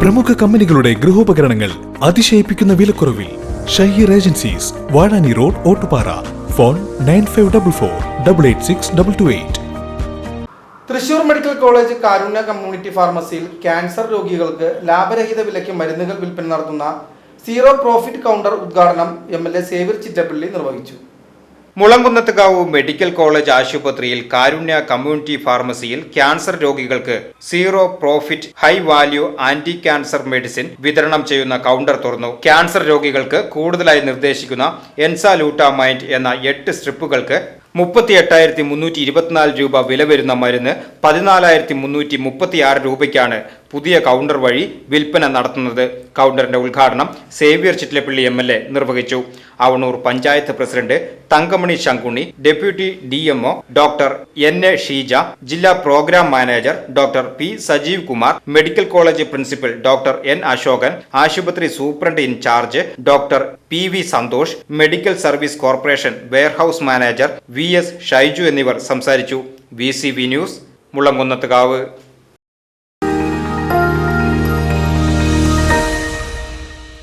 പ്രമുഖ കമ്പനികളുടെ ഗൃഹോപകരണങ്ങൾ അതിശയിപ്പിക്കുന്ന വിലക്കുറവിൽ Shaheer agencies Vazhani road Ottupara. Phone nine five double four double eight six double two eight. Thrissur medical college Karunya community ഫാർമസിയിൽ cancer രോഗികൾക്ക് ലാഭരഹിത വിലയ്ക്ക് മരുന്നുകൾ വിൽപ്പന നടത്തുന്ന സീറോ പ്രോഫിറ്റ് കൗണ്ടർ ഉദ്ഘാടനം M L A Xavier Chittilappilly നിർവഹിച്ചു. മുളങ്കുന്നത്തുകാവ് മെഡിക്കൽ കോളേജ് ആശുപത്രിയിൽ Karunya community ഫാർമസിയിൽ ക്യാൻസർ രോഗികൾക്ക് zero profit high value anti cancer medicine വിതരണം ചെയ്യുന്ന കൗണ്ടർ തുറന്നു. ക്യാൻസർ രോഗികൾക്ക് കൂടുതലായി നിർദ്ദേശിക്കുന്ന എൻസാലൂട്ടാമൈൻഡ് എന്ന എട്ട് സ്ട്രിപ്പുകൾക്ക് മുപ്പത്തി എട്ടായിരത്തി മുന്നൂറ്റി ഇരുപത്തിനാല് രൂപ വില വരുന്ന മരുന്ന് പതിനാലായിരത്തി മുന്നൂറ്റി മുപ്പത്തിയാറ് രൂപയ്ക്കാണ് പുതിയ കൗണ്ടർ വഴി വിൽപ്പന നടത്തുന്നത് കൗണ്ടറിന്റെ ഉദ്ഘാടനം Xavier Chittilappally M L A നിർവഹിച്ചു. Avanoor panchayat president Thankamani Sankunni deputy D doctor N A Sheeja ജില്ലാ program manager doctor P Sajeev Kumar medical college principal doctor N Ashokan ആശുപത്രി superintendent in charge doctor P V Santhosh medical service corporation warehouse manager V S Shaiju എന്നിവർ സംസാരിച്ചു. V C V news Mulankunnathukavu